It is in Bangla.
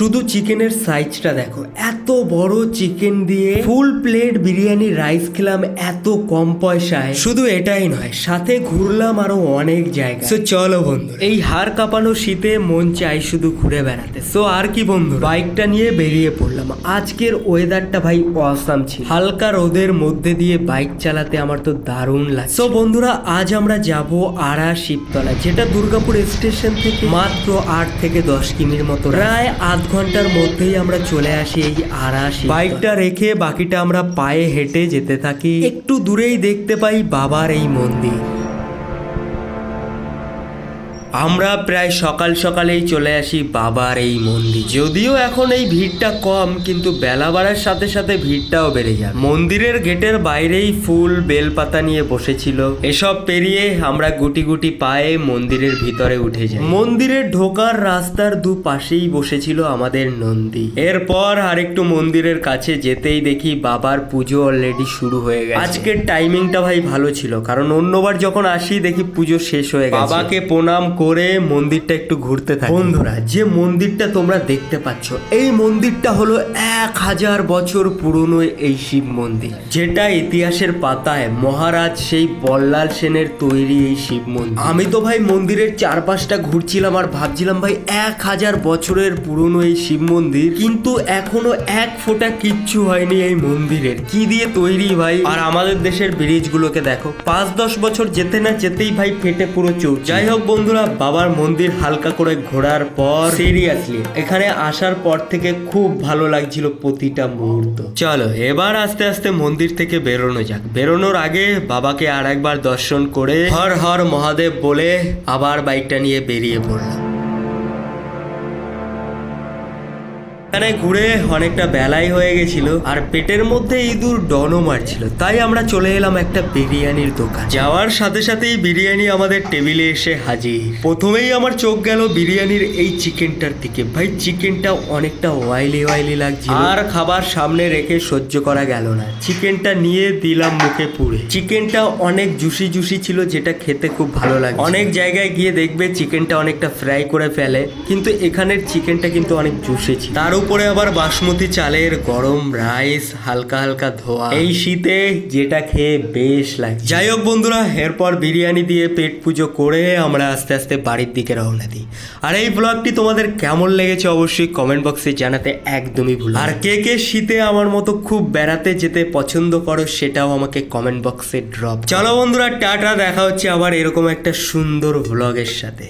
শুধু চিকেনের সাইজটা দেখো। এত বড় চিকেন দিয়ে ফুল প্লেট বিরিয়ানি রাইস খেলাম এত কম পয়সায়। শুধু এটাই নয় সাথে ঘুরলাম আরও অনেক জায়গা সো চলো বন্ধু এই হাড় কাঁপানো শীতে মন চাই শুধু ঘুরে বেড়াতে। সো আর কি বন্ধু বাইকটা নিয়ে বেরিয়ে পড়লাম। আজকের ওয়েদারটা ভাই অসাম ছিল। হালকা রোদের মধ্যে দিয়ে বাইক চালাতে আমার তো দারুণ লাগে সো বন্ধুরা আজ আমরা যাব আড়া শিবতলা যেটা দুর্গাপুর স্টেশন থেকে মাত্র আট থেকে দশ কিমির মতো। প্রায় আধ ঘণ্টার মধ্যেই আমরা চলে আসি এই শিবতলা। বাইকটা রেখে বাকিটা আমরা পায়ে হেঁটে যেতে থাকি একটু দূরেই দেখতে পাই বাবার এই মন্দির আমরা প্রায় সকাল সকালেই চলে আসি বাবার এই মন্দির। যদিও এখন এই ভিড়টা কম, কিন্তু বেলা বাড়ার সাথে সাথে ভিড়টাও বেড়ে যায়। মন্দিরের গেটের বাইরেই ফুল, বেলপাতা নিয়ে বসেছিল। এসব পেরিয়ে আমরা গুটি গুটি পায়ে মন্দিরের ভিতরে উঠে যাই। মন্দিরের ঢোকার রাস্তার দু পাশেই বসেছিল আমাদের নন্দী। এরপর আরেকটু মন্দিরের কাছে যেতেই দেখি বাবার পুজো অলরেডি শুরু হয়ে গেছে। আজকের টাইমিংটা ভাই ভালো ছিল, কারণ অন্যবার যখন আসি দেখি পুজো শেষ হয়ে গেছে। বাবাকে প্রণাম করে মন্দিরটা একটু ঘুরতে থাকি। বন্ধুরা যে মন্দিরটা তোমরা দেখতে পাচ্ছ এই মন্দিরটা হলো এক হাজার বছর পুরনো এই শিব মন্দির। যেটা ইতিহাসের পাতায় মহারাজ সেই বল্লাল সেনের তৈরি এই শিব মন্দির। আমি তো ভাই মন্দিরের চারপাশটা ঘুরছিলাম আর ভাবছিলাম ভাই এক হাজার বছরের পুরনো এই শিব মন্দির কিন্তু এখনও এক ফোঁটা কিচ্ছু হয়নি এই মন্দিরের। কি দিয়ে তৈরি ভাই? আর আমাদের দেশের ব্রিজ গুলোকে দেখো পাঁচ দশ বছর যেতে না যেতেই ভাই ফেটে পুরো চৌ যাই হোক বন্ধুরা বাবার মন্দির হালকা করে ঘোরার পর সিরিয়াসলি এখানে আসার পর থেকে খুব ভালো লাগছিল প্রতিটা মুহূর্ত। চলো এবার আস্তে আস্তে মন্দির থেকে বেরোনো যাক। বেরোনোর আগে বাবাকে আর একবার দর্শন করে হর হর মহাদেব বলে আবার বাইকটা নিয়ে বেরিয়ে পড়লাম। এখানে ঘুরে অনেকটা বেলাই হয়ে গেছিল, আর পেটের মধ্যে ইঁদুর ডনও মারছিল। তাই আমরা চলে এলাম একটা বিরিয়ানির দোকান। যাওয়ার সাথে সাথেই বিরিয়ানি আমাদের টেবিলে এসে হাজির। প্রথমেই আমার চোখ গেল বিরিয়ানির এই চিকেনটার দিকে। ভাই, চিকেনটা অনেকটা ওয়াইলি ওয়াইলি লাগছিল। আর খাবার সামনে রেখে সহ্য করা গেল না। চিকেনটা নিয়ে দিলাম মুখে পুড়ে। চিকেনটা অনেক জুসি জুসি ছিল, যেটা খেতে খুব ভালো লাগে অনেক জায়গায় গিয়ে দেখবে চিকেনটা অনেকটা ফ্রাই করে ফেলে, কিন্তু এখানের চিকেনটা কিন্তু অনেক জুসি ছিল। তার উপরে আবার বাসমতি চালের গরম রাইস হালকা হালকা ধোয়া। এই শীতে যেটা খেয়ে বেশ লাগে যাই হোক বন্ধুরা এরপর বিরিয়ানি দিয়ে পেট পুজো করে আমরা আস্তে আস্তে বাড়ির দিকে রওনা দিই। আর এই ব্লগটি তোমাদের কেমন লেগেছে অবশ্যই কমেন্ট বক্সে জানাতে একদমই ভুল আর কে কে শীতে আমার মতো খুব বেড়াতে যেতে পছন্দ করো সেটাও আমাকে কমেন্ট বক্সে ড্রপ চলো বন্ধুরা টাটা দেখা হচ্ছে আবার এরকম একটা সুন্দর ভ্লগের সাথে।